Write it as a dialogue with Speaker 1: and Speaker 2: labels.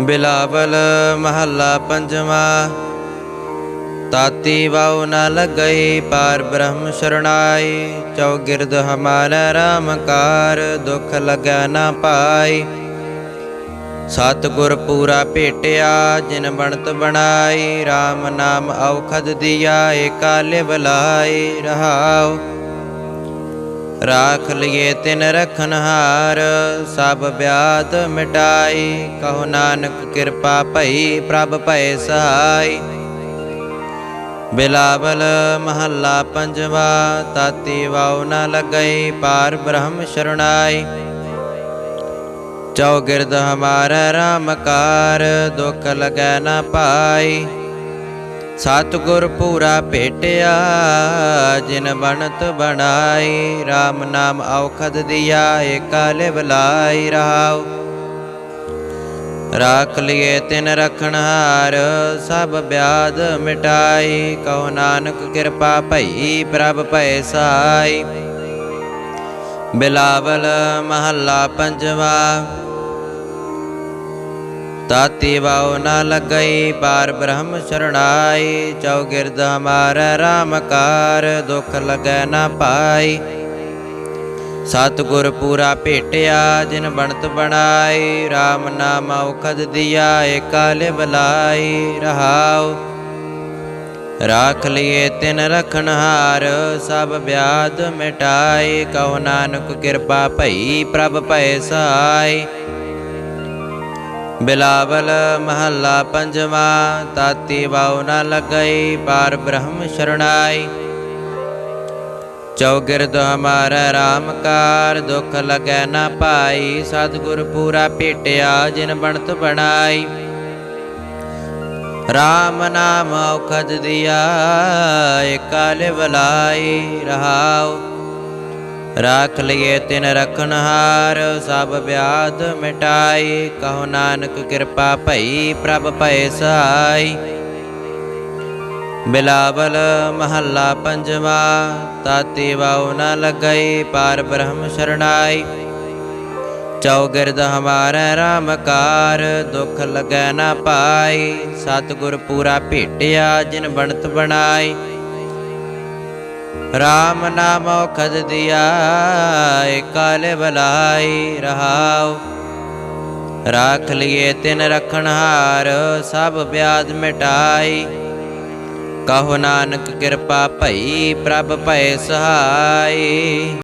Speaker 1: ਬਿਲਾਵਲ ਮਹੱਲਾ ਪੰਜਵਾ। ਤਾਤੀ ਵਾਉ ਨ ਲਗਈ, ਪਾਰ ਬ੍ਰਹਮ ਸ਼ਰਣਾਈ। ਚੌਗਿਰਦ ਹਮਾਰਾ ਰਾਮ ਕਾਰ, ਦੁਖ ਲਗੈ ਨਾ ਪਾਈ। ਸਤਿਗੁਰ ਪੂਰਾ ਭੇਟਿਆ, ਜਿਨ ਬਣਤ ਬਣਾਈ। RAM ਨਾਮ ਔਖਦ ਦਿਆ, ਏਕਾ ਲਿਵ ਲਾਈ। ਰਹਾਓ ਰਾਖ ਲਿਏ ਤਿਨ ਰਖਨ ਸਭ ਬਿਆਦ ਮਿਟਾਈ। ਕਹੋ ਨਾਨਕ ਕਿਰਪਾ ਭਈ, ਪ੍ਰਭ ਭੈ ਸਹਾਈ। ਬਿਲਾਵਲ ਮਹੱਲਾ ਪੰਜਵਾ, ਤਾਤੀ ਵਾਉ ਨ ਲਗਈ, ਪਾਰ ਬ੍ਰਹਮ ਸ਼ਰਣਾਈ। ਚੌਗਿਰਦ ਹਮਾਰਾ ਰਾਮ ਕਾਰ, ਦੁਖ ਲਗੈ ਨ ਪਾਈ। ਸਤਿਗੁਰ ਪੂਰਾ ਭੇਟਿਆ, ਜਿਨ ਬਣਤ ਬਣਾਈ RAM ਨਾਮ ਔਖਦ ਦਿਆ, ਏਕਾ ਲਿਵ ਲਾਈ ਰਹਾਉ। ਰਾਖ ਲਿਏ ਤਿਨ ਰਖਣਹਾਰ ਸਭ ਬਿਆਦ ਮਿਟਾਈ, ਕਹੋ ਨਾਨਕ ਕਿਰਪਾ ਭਈ ਪ੍ਰਭ ਭੈ ਸਹਾਈ ਬਿਲਾਵਲ ਮਹੱਲਾ ਪੰਜਵਾ ਤਾਤੀ ਵਾਉ ਨਾ ਲਗਈ ਪਾਰ ਬ੍ਰਹਮ ਸ਼ਰਣਾਈ ਚੌਗਿਰਦ ਹਮਾਰਾ RAM ਕਾਰ, ਦੁਖ ਲਗੈ ਨਾ ਪਾਈ। ਸਤਿਗੁਰ ਪੂਰਾ ਭੇਟਿਆ, ਜਿਨ ਬਣਤ ਬਣਾਈ RAM ਨਾਮ ਔਖਦ ਦਿਆ, ਏਕਾ ਲਿਵ ਲਾਈ, ਰਹਾਉ। ਰਾਖ ਲਿਏ ਤਿਨ ਰਖਣ ਹਾਰ, ਸਭ ਬਿਆਦ ਮਿਟਾਈ, ਕਹੋ ਨਾਨਕ ਕਿਰਪਾ ਭਈ ਪ੍ਰਭ ਭੈ ਸਹਾਈ। ਬਿਲਾਵਲ ਮਹੱਲਾ ਪੰਜਵਾ, ਤਾਤੀ ਵਾਉ ਨਾ ਲਗਈ, ਪਾਰ ਬ੍ਰਹਮ ਸ਼ਰਣਾਈ। ਚੌਗਿਰਦ ਹਮਾਰਾ RAM ਕਾਰ, ਦੁਖ ਲਗੈ ਨਾ ਪਾਈ। ਸਤਿਗੁਰ ਪੂਰਾ ਭੇਟਿਆ, ਜਿਨ ਬਣਤ ਬਣਾਈ। RAM ਨਾਮ ਔਖਦ ਦਿਆ, ਏਕਾ ਲਿਵ ਲਾਈ ਰਹਾਉ। ਰਾਖ ਲਿਏ ਤਿਨ ਰਖਨ ਹਾਰ, ਸਭ ਬਿਆਦ ਮਿਟਾਈ। ਕਹੋ ਨਾਨਕ ਕਿਰਪਾ ਭਈ, ਪ੍ਰਭ ਭੈ ਸਹਾਈ। ਬਿਲਾਵਲ ਮਹੱਲਾ ਪੰਜਵਾ, ਤਾਤੀ ਵਾਉ ਨ ਲਗਈ, ਪਾਰ ਬ੍ਰਹਮ ਸ਼ਰਣਾਈ। ਚੌਗਿਰਦ ਹਮਾਰਾ RAM ਕਾਰ, ਦੁਖ ਲਗੈ ਨਾ ਪਾਈ। ਸਤਿਗੁਰ ਪੂਰਾ ਭੇਟਿਆ, ਜਿਨ ਬਣਤ ਬਣਾਈ। RAM ਨਾਮ ਔਖਦ ਦਿਆ ਏਕਾ ਲਿਵ ਲਾਈ ਰਹਾਉ। ਰਾਖ ਲਿਏ ਤਿਨ ਰਖਣ ਸਭ ਬਿਆਦ ਮਿਟਾਈ। ਕਹੋ ਨਾਨਕ ਕਿਰਪਾ ਭਈ ਪ੍ਰਭ ਭੈ ਸਹਾਈ।